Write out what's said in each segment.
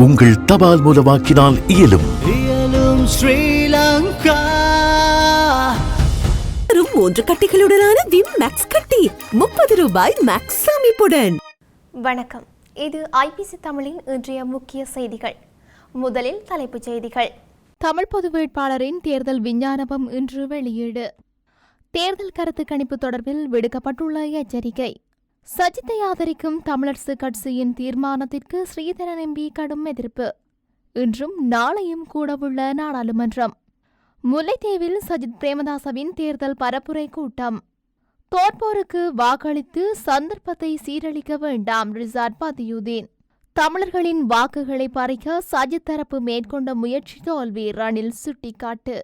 உங்கள் தபால் மூலமாக்கினால் இயலும். இயலும் ஸ்ரீலங்கா. வெறும் மூன்று கட்டிகளுடனான விம் மேக்ஸ் கட்டி முப்பது ரூபாய் மேக்ஸ் அமைப்புடன் வணக்கம். இது ஐபிசி தமிழின் இன்றைய முக்கிய செய்திகள். முதலில் தலைப்புச் செய்திகள். தமிழ் பொது வேட்பாளரின் தேர்தல் விஞ்ஞானபம் இன்று வெளியீடு. தேர்தல் கருத்து கணிப்பு தொடர்பில் விடுக்கப்பட்டுள்ள எச்சரிக்கை. சஜித்தை ஆதரிக்கும் தமிழரசு கட்சியின் தீர்மானத்திற்கு ஸ்ரீதரன் எம்பி கடும் எதிர்ப்பு. இன்றும் நாளையும் கூடவுள்ள நாடாளுமன்றம். முல்லைத்தீவில் சஜித் பிரேமதாசவின் தேர்தல் பரப்புரை கூட்டம். தோற்போருக்கு வாக்களித்து சந்தர்ப்பத்தை சீரழிக்க வேண்டாம் ரிசார்ட் பதியுதீன். தமிழர்களின் வாக்குகளை பறிக்க சஜித் தரப்பு மேற்கொண்ட முயற்சி தோல்வி ரணில் சுட்டிக்காட்டு.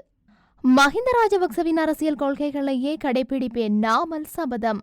மஹிந்த ராஜபக்சவின் அரசியல் கொள்கைகளையே கடைபிடிப்பேன் நாமல் சபதம்.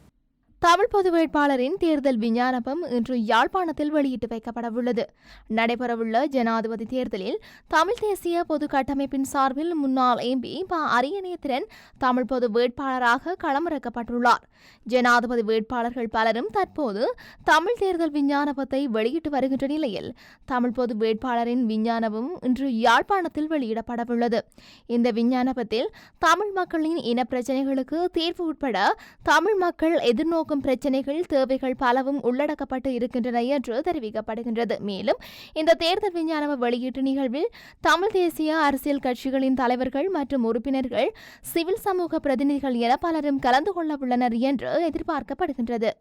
தமிழ் பொது வேட்பாளரின் தேர்தல் விஞ்ஞானபம் இன்று யாழ்ப்பாணத்தில் வெளியிட்டு வைக்கப்படவுள்ளது. நடைபெறவுள்ள ஜனாதிபதி தேர்தலில் தமிழ் தேசிய பொது கட்டமைப்பின் சார்பில் முன்னாள் எம்பி ப. அரியநேத்திரன் தமிழ் பொது வேட்பாளராக களமிறக்கப்பட்டுள்ளார். ஜனாதிபதி வேட்பாளர்கள் பலரும் தற்போது தமிழ் தேர்தல் விஞ்ஞானபத்தை வெளியிட்டு வருகின்ற நிலையில் தமிழ் பொது வேட்பாளரின் விஞ்ஞானபம் இன்று யாழ்ப்பாணத்தில் வெளியிடப்படவுள்ளது. இந்த விஞ்ஞானபத்தில் தமிழ் மக்களின் இன பிரச்சினைகளுக்கு தீர்வு உட்பட தமிழ் மக்கள் எதிர்நோக்கும் பிரச்சினைகள் தேவைகள் பலவும் உள்ளடக்கப்பட்டு இருக்கின்றன என்று தெரிவிக்கப்படுகின்றது. மேலும் இந்த தேர்தல் விஞ்ஞான வெளியீட்டு நிகழ்வில் தமிழ் தேசிய அரசியல் கட்சிகளின் தலைவர்கள் மற்றும் உறுப்பினர்கள் சிவில் சமூக பிரதிநிதிகள் என பலரும் கலந்து கொள்ள உள்ளனர் என்று எதிர்பார்க்கப்படுகின்றது.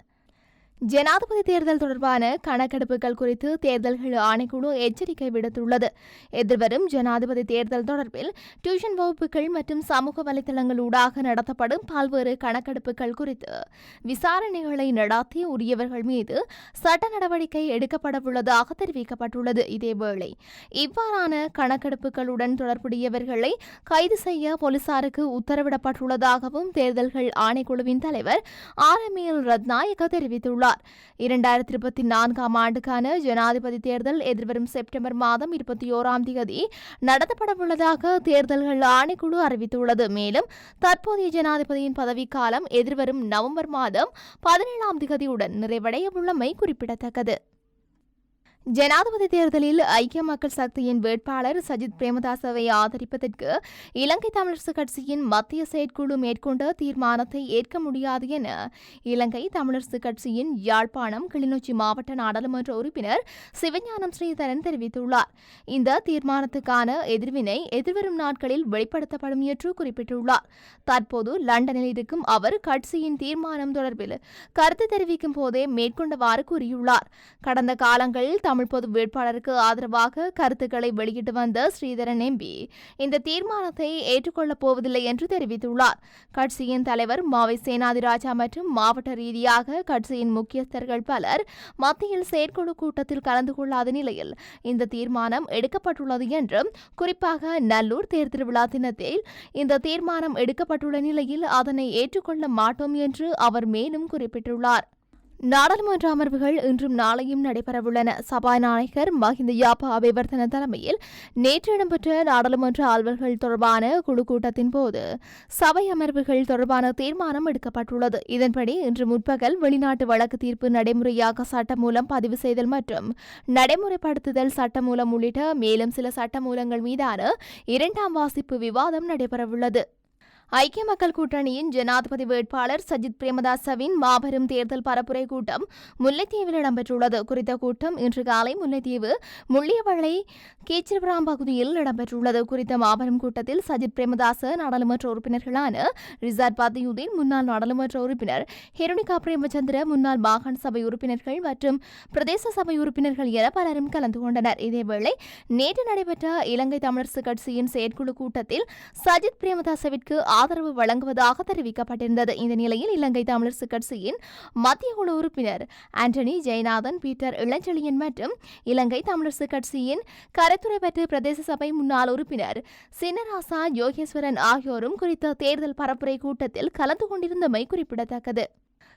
ஜனாதிபதி தேர்தல் தொடர்பான கணக்கெடுப்புகள் குறித்து தேர்தல்கள் ஆணைக்குழு எச்சரிக்கை விடுத்துள்ளது. எதிர்வரும் ஜனாதிபதி தேர்தல் தொடர்பில் டியூஷன் வகுப்புகள் மற்றும் சமூக வலைதளங்களூடாக நடத்தப்படும் பல்வேறு கணக்கெடுப்புகள் குறித்து விசாரணைகளை நடாத்தி உரியவர்கள் மீது சட்ட நடவடிக்கை எடுக்கப்படவுள்ளதாக தெரிவிக்கப்பட்டுள்ளது. இதேவேளை இவ்வாறான கணக்கெடுப்புகளுடன் தொடர்புடையவர்களை கைது செய்ய போலீசாருக்கு உத்தரவிடப்பட்டுள்ளதாகவும் தேர்தல்கள் ஆணைக்குழுவின் தலைவர் ஆர் எம் எல் ரத்நாயக தெரிவித்துள்ளார். இரண்டாயிரத்தி இருபத்தி நான்காம் ஆண்டுக்கான ஜனாதிபதி தேர்தல் எதிர்வரும் செப்டம்பர் மாதம் இருபத்தி ஓராம் தேதி நடத்தப்படவுள்ளதாக தேர்தல்கள் ஆணைக்குழு அறிவித்துள்ளது. மேலும் தற்போதைய ஜனாதிபதியின் பதவிக்காலம் எதிர்வரும் நவம்பர் மாதம் பதினேழாம் திகதியுடன் நிறைவடைய உள்ளமை குறிப்பிடத்தக்கது. ஜனாதிபதி தேர்தலில் ஐக்கிய மக்கள் சக்தியின் வேட்பாளர் சஜித் பிரேமதாசவை ஆதரிப்பதற்கு இலங்கை தமிழரசு கட்சியின் மத்திய செயற்குழு மேற்கொண்ட தீர்மானத்தை ஏற்க முடியாது என இலங்கை தமிழரசு கட்சியின் யாழ்ப்பாணம் கிளிநொச்சி மாவட்ட நாடாளுமன்ற உறுப்பினர் சிவஞானம் ஸ்ரீதரன் தெரிவித்துள்ளார். இந்த தீர்மானத்துக்கான எதிர்வினை எதிர்வரும் நாட்களில் வெளிப்படுத்தப்படும் என்று குறிப்பிட்டுள்ளார். தற்போது லண்டனில் இருக்கும் அவர் கட்சியின் தீர்மானம் தொடர்பில் கருத்து தெரிவிக்கும் போதே மேற்கொண்டவாறு கூறியுள்ளார். கடந்த காலங்களில் தமிழ் பொது வேட்பாளருக்கு ஆதரவாக கருத்துக்களை வெளியிட்டு வந்த ஸ்ரீதரன் எம்பி இந்த தீர்மானத்தை ஏற்றுக்கொள்ளப் போவதில்லை என்று தெரிவித்துள்ளார். கட்சியின் தலைவர் மாவை சேனாதிராஜா மற்றும் மாவட்ட ரீதியாக கட்சியின் முக்கியஸ்தர்கள் பலர் மத்தியில் செயற்குழு கூட்டத்தில் கலந்து கொள்ளாத நிலையில் இந்த தீர்மானம் எடுக்கப்பட்டுள்ளது என்றும் குறிப்பாக நல்லூர் தேர் திருவிழா தினத்தில் இந்த தீர்மானம் எடுக்கப்பட்டுள்ள நிலையில் அதனை ஏற்றுக்கொள்ள மாட்டோம் என்று அவர் மேலும் குறிப்பிட்டுள்ளார். நாடாளுமன்ற அமர்வுகள் இன்றும் நாளையும் நடைபெறவுள்ளன. சபாநாயகர் மஹிந்த யாப்பா அபிவர்த்தன தலைமையில் நேற்று இடம்பெற்ற நாடாளுமன்ற ஆள்வர்கள் தொடர்பான குழு கூட்டத்தின் போது சபை அமர்வுகள் தொடர்பான தீர்மானம் எடுக்கப்பட்டுள்ளது. இதன்படி இன்று முற்பகல் வெளிநாட்டு வழக்கு தீர்ப்பு நடைமுறையாக சட்டமூலம் பதிவு செய்தல் மற்றும் நடைமுறைப்படுத்துதல் சட்டமூலம் உள்ளிட்ட மேலும் சில சட்டமூலங்கள் மீதான இரண்டாம் வாசிப்பு விவாதம் நடைபெறவுள்ளது. ஐக்கிய மக்கள் கூட்டணியின் ஜனாதிபதி வேட்பாளர் சஜித் பிரேமதாசவின் மாபெரும் தேர்தல் பரப்புரை கூட்டம் முல்லைத்தீவில் இடம்பெற்றுள்ளது. குறித்த கூட்டம் இன்று காலை முல்லைத்தீவு முள்ளியவளை கீச்சிரபுரம் பகுதியில் இடம்பெற்றுள்ளது. குறித்த மாபெரும் கூட்டத்தில் சஜித் பிரேமதாச நாடாளுமன்ற உறுப்பினர்களான ரிசார்ட் பதியுதீன் முன்னாள் நாடாளுமன்ற உறுப்பினர் ஹெருணிகா பிரேமச்சந்திர முன்னாள் மாகாண சபை உறுப்பினர்கள் மற்றும் பிரதேச சபை உறுப்பினர்கள் என பலரும் கலந்து கொண்டனர். இதேவேளை நேற்று நடைபெற்ற இலங்கை தமிழரசு கட்சியின் செயற்குழு கூட்டத்தில் சஜித் பிரேமதாசவிற்கு ஆதரவு வழங்குவதாக தெரிவிக்கப்பட்டிருந்தது. இந்த நிலையில் இலங்கை தமிழரசு கட்சியின் மத்திய குழு உறுப்பினர் ஆண்டனி ஜெயநாதன் பீட்டர் இளஞ்செழியன் மற்றும் இலங்கை தமிழரசு கட்சியின் கருத்துரை பிரதேச சபை முன்னாள் உறுப்பினர் சின்னராசா யோகேஸ்வரன் ஆகியோரும் குறித்த தேர்தல் பரப்புரை கூட்டத்தில் கலந்து கொண்டிருந்தமை குறிப்பிடத்தக்கது.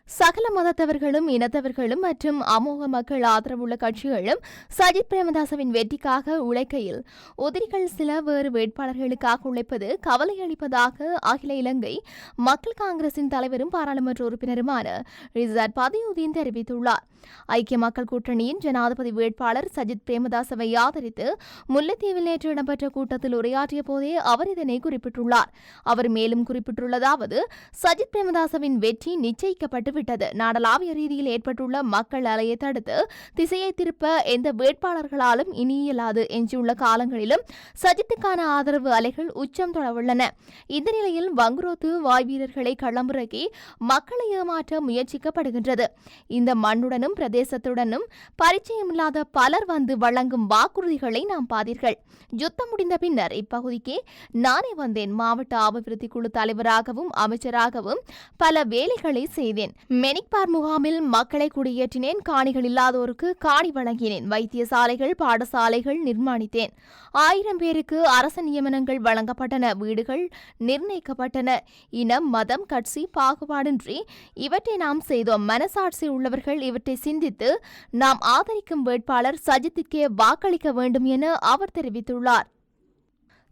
சகல மதத்தவர்களும் இனத்தவர்களும் மற்றும் அமோக மக்கள் ஆதரவுள்ள கட்சிகளும் சஜித் பிரேமதாசவின் வெற்றிக்காக உழைக்கையில் உதிரிகள் சில வேறு வேட்பாளர்களுக்காக உழைப்பது கவலையளிப்பதாக அகில இலங்கை மக்கள் காங்கிரசின் தலைவரும் பாராளுமன்ற உறுப்பினருமான ரிசாட் பதியுதீன் தெரிவித்துள்ளார். ஐக்கிய மக்கள் கூட்டணியின் ஜனாதிபதி வேட்பாளர் சஜித் பிரேமதாசவை ஆதரித்து முல்லைத்தீவில் நேற்று இடம்பெற்ற கூட்டத்தில் உரையாற்றிய போதே அவர் இதனை குறிப்பிட்டுள்ளார். அவர் மேலும் குறிப்பிட்டுள்ளதாவது சஜித் பிரேமதாசவின் வெற்றி நிச்சயிக்கப்பட்ட விட்டது நாடளாவிய ரீதியில் ஏற்பட்டுள்ள மக்கள் அலையை தடுத்து திசையை திருப்ப எந்த வேட்பாளர்களாலும் இனி இயலாது எஞ்சியுள்ள காலங்களிலும் சஜித்துக்கான ஆதரவு அலைகள் உச்சம் தொடவுள்ளன. இந்த நிலையில் வங்குரோத்து வாய் வீரர்களை களமிறக்கி மக்களை ஏமாற்ற முயற்சிக்கப்படுகின்றது. இந்த மண்ணுடனும் பிரதேசத்துடனும் பரிச்சயமில்லாத பலர் வந்து வழங்கும் வாக்குறுதிகளை நாம் பாதீர்கள். யுத்தம் முடிந்த பின்னர் இப்பகுதிக்கே நானே வந்தேன். மாவட்ட அபிவிருத்தி குழு தலைவராகவும் அமைச்சராகவும் பல வேலைகளை செய்தேன். மெனிக்பார் முகாமில் மக்களை குடியேற்றினேன். காணிகள் இல்லாதோருக்கு காணி வழங்கினேன். வைத்தியசாலைகள் பாடசாலைகள் நிர்மாணித்தேன். ஆயிரம் பேருக்கு அரச நியமனங்கள் வழங்கப்பட்டன. வீடுகள் நிர்ணயிக்கப்பட்டன. இனம் மதம் கட்சி பாகுபாடின்றி இவற்றை நாம் செய்தோம். மனசாட்சி உள்ளவர்கள் இவற்றை சிந்தித்து நாம் ஆதரிக்கும் வேட்பாளர் சஜித்திற்கே வாக்களிக்க வேண்டும் என அவர் தெரிவித்துள்ளார்.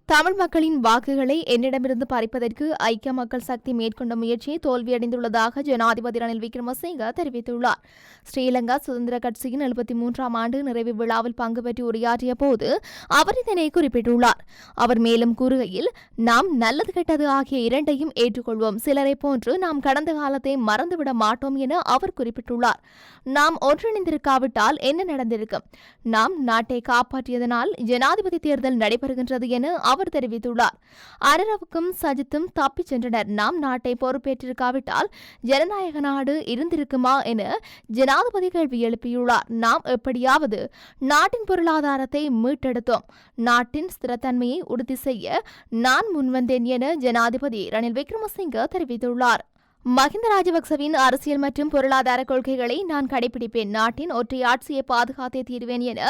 தமிழ் மக்களின் வாக்குகளை என்னிடமிருந்து பறிப்பதற்கு ஐக்கிய மக்கள் சக்தி மேற்கொண்ட முயற்சியை தோல்வியடைந்துள்ளதாக ஜனாதிபதி ரணில் விக்ரமசிங்க தெரிவித்துள்ளார். ஸ்ரீலங்கா சுதந்திர கட்சியின் எழுபத்தி மூன்றாம் ஆண்டு நிறைவு விழாவில் பங்கு பெற்று உரையாற்றிய போது அவர் இதனை குறிப்பிட்டுள்ளார். அவர் மேலும் கூறுகையில் நாம் நல்லது கெட்டது ஆகிய இரண்டையும் ஏற்றுக்கொள்வோம். சிலரை போன்று நாம் கடந்த காலத்தை மறந்துவிட மாட்டோம் என அவர் குறிப்பிட்டுள்ளார். நாம் ஒன்றிணைந்திருக்காவிட்டால் என்ன நடந்திருக்கும்? நாம் நாட்டை காப்பாற்றியதனால் ஜனாதிபதி தேர்தல் நடைபெறுகின்றது என அவர் தெரிவித்துள்ளார். அரரவுக்கும் சஜித்தும் தப்பிச் சென்றனர். நாம் நாட்டை பொறுப்பேற்றிருக்காவிட்டால் ஜனநாயக நாடு இருந்திருக்குமா என ஜனாதிபதி கேள்வி எழுப்பியுள்ளார். நாம் எப்படியாவது நாட்டின் பொருளாதாரத்தை மீட்டெடுத்தோம். நாட்டின் ஸ்திரத்தன்மையை உறுதி செய்ய நான் முன்வந்தேன் என ஜனாதிபதி ரணில் விக்ரமசிங்க தெரிவித்துள்ளார். மஹிந்த ராஜபக்சவின் அரசியல் மற்றும் பொருளாதார கொள்கைகளை நான் கடைபிடிப்பேன். நாட்டின் ஒற்றை ஆட்சியை பாதுகாத்தே தீர்வேன் என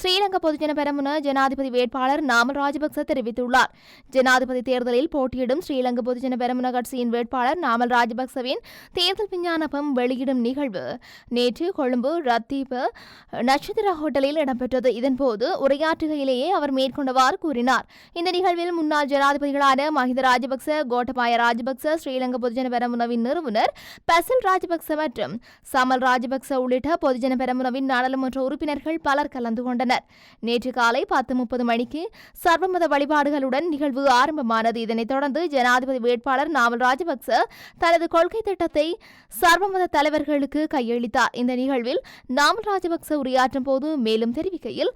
ஸ்ரீலங்கா பொதுஜன பெரமுன ஜனாதிபதி வேட்பாளர் நாமல் ராஜபக்ச தெரிவித்துள்ளார். ஜனாதிபதி தேர்தலில் போட்டியிடும் ஸ்ரீலங்கா பொதுஜன பெரமுன கட்சியின் வேட்பாளர் நாமல் ராஜபக்சவின் தேர்தல் விஞ்ஞானப்பம் வெளியிடும் நிகழ்வு நேற்று கொழும்பு ரத்தீப நட்சத்திர ஹோட்டலில் இடம்பெற்றது. இதன்போது உரையாற்றுகையிலேயே அவர் மேற்கொண்டவாறு கூறினார். இந்த நிகழ்வில் முன்னாள் ஜனாதிபதிகளான மஹிந்த ராஜபக்ச கோட்டபாய ராஜபக்ச ஸ்ரீலங்கா பொதுஜன பெரமுனவின் கட்சியின் நிறுவனர் பசில் ராஜபக்ச மற்றும் சமல் ராஜபக்ச உள்ளிட்ட பொதுஜன பெரமுனவின் நாடாளுமன்ற உறுப்பினர்கள் பலர் கலந்து கொண்டனர். நேற்று காலை பத்து முப்பது மணிக்கு சர்வமத வழிபாடுகளுடன் நிகழ்வு ஆரம்பமானது. இதனைத் தொடர்ந்து ஜனாதிபதி வேட்பாளர் நாவல் ராஜபக்ச தனது கொள்கை திட்டத்தை சர்வமத தலைவர்களுக்கு கையளித்தார். இந்த நிகழ்வில் நாமல் ராஜபக்ச உரையாற்றும் போது மேலும் தெரிவிக்கையில்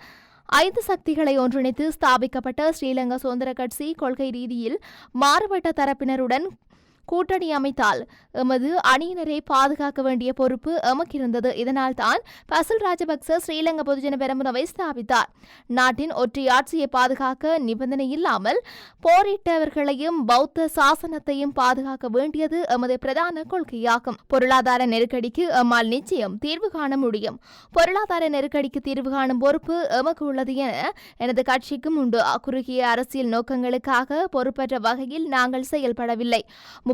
ஐந்து சக்திகளை ஒன்றிணைத்து ஸ்தாபிக்கப்பட்ட ஸ்ரீலங்கா சுதந்திர கட்சி கொள்கை ரீதியில் மாறுபட்ட தரப்பினருடன் கூட்டணி அமைத்தால் எமது அணியினரை பாதுகாக்க வேண்டிய பொறுப்பு எமக்கிருந்தது இதனால் தான் பசில் ராஜபக்ச ஸ்ரீலங்கா பொதுஜன பெரமுனவை ஸ்தாபித்தார். நாட்டின் ஒற்றை ஆட்சியை பாதுகாக்க நிபந்தனை இல்லாமல் போரிட்டவர்களையும் பௌத்த சாசனத்தையும் பாதுகாக்க வேண்டியது எமது பிரதான கொள்கையாகும். பொருளாதார நெருக்கடிக்கு எம்மால் நிச்சயம் தீர்வு காண முடியும். பொருளாதார நெருக்கடிக்கு தீர்வு காணும் பொறுப்பு எமக்கு உள்ளது என எனது கட்சிக்கும் உண்டு. குறுகிய அரசியல் நோக்கங்களுக்காக பொறுப்பற்ற வகையில் நாங்கள் செயல்படவில்லை.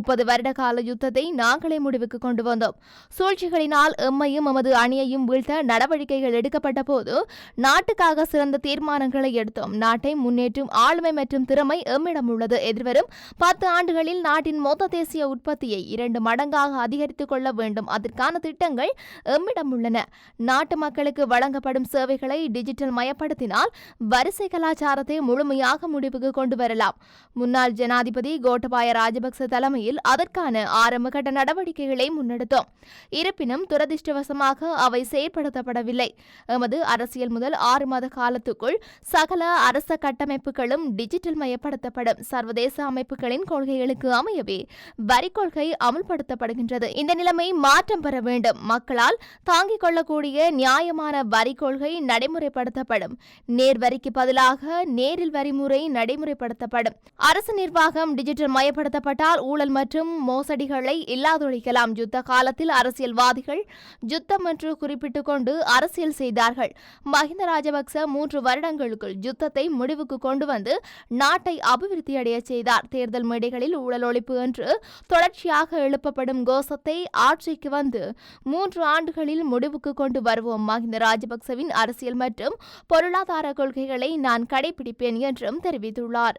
முப்பது வருட கால யுத்தத்தை நாங்களே முடிவுக்கு கொண்டு வந்தோம். சூழ்ச்சிகளினால் எம்மையும் எமது அணியையும் வீழ்த்த நடவடிக்கைகள் எடுக்கப்பட்ட போது நாட்டுக்காக சிறந்த தீர்மானங்களை எடுத்தோம். நாட்டை முன்னேற்றும் ஆளுமை மற்றும் திறமை எம்மிடம் உள்ளது. எதிர்வரும் பத்து ஆண்டுகளில் நாட்டின் மொத்த தேசிய உற்பத்தியை இரண்டு மடங்காக அதிகரித்துக் கொள்ள வேண்டும். அதற்கான திட்டங்கள் எம்மிடம் உள்ளன. நாட்டு மக்களுக்கு வழங்கப்படும் சேவைகளை டிஜிட்டல் மயப்படுத்தினால் வரிசை கலாச்சாரத்தை முழுமையாக முடிவுக்கு கொண்டு வரலாம். முன்னாள் ஜனாதிபதி கோட்டபாய ராஜபக்ச தலைமையில் அதற்கான ஆரம்பகட்ட நடவடிக்கைகளை முன்னெடுத்தோம். இருப்பினும் துரதிருஷ்டவசமாக அவை செயற்படுத்தப்படவில்லை. எமது அரசியல் முதல் ஆறு மாத காலத்துக்குள் சகல அரச கட்டமைப்புகளும் டிஜிட்டல் மயப்படுத்தப்படும். சர்வதேச அமைப்புகளின் கொள்கைகளுக்கு அமையவே வரி கொள்கை அமுல்படுத்தப்படுகின்றது. இந்த நிலைமை மாற்றம் பெற வேண்டும். மக்களால் தாங்கிக் கொள்ளக்கூடிய நியாயமான வரி கொள்கை நடைமுறைப்படுத்தப்படும். நேர் வரிக்கு பதிலாக நேரில் வரிமுறை நடைமுறைப்படுத்தப்படும். அரசு நிர்வாகம் டிஜிட்டல் மயப்படுத்தப்பட்டால் ஊழல் மற்றும் மோசடிகளை இல்லாதொழிக்கலாம். யுத்த காலத்தில் அரசியல்வாதிகள் யுத்தம் என்று குறிப்பிட்டுக் கொண்டு அரசியல் செய்தார்கள். மஹிந்த ராஜபக்ச மூன்று வருடங்களுக்குள் யுத்தத்தை முடிவுக்கு கொண்டு வந்து நாட்டை அபிவிருத்தியடைய செய்தார். தேர்தல் மேடைகளில் ஊழல் ஒழிப்பு என்று தொடர்ச்சியாக எழுப்பப்படும் கோஷத்தை ஆட்சிக்கு வந்து மூன்று ஆண்டுகளில் முடிவுக்கு கொண்டு வருவோம். மஹிந்த ராஜபக்சவின் அரசியல் மற்றும் பொருளாதார கொள்கைகளை நான் கடைபிடிப்பேன் என்றும் தெரிவித்துள்ளார்.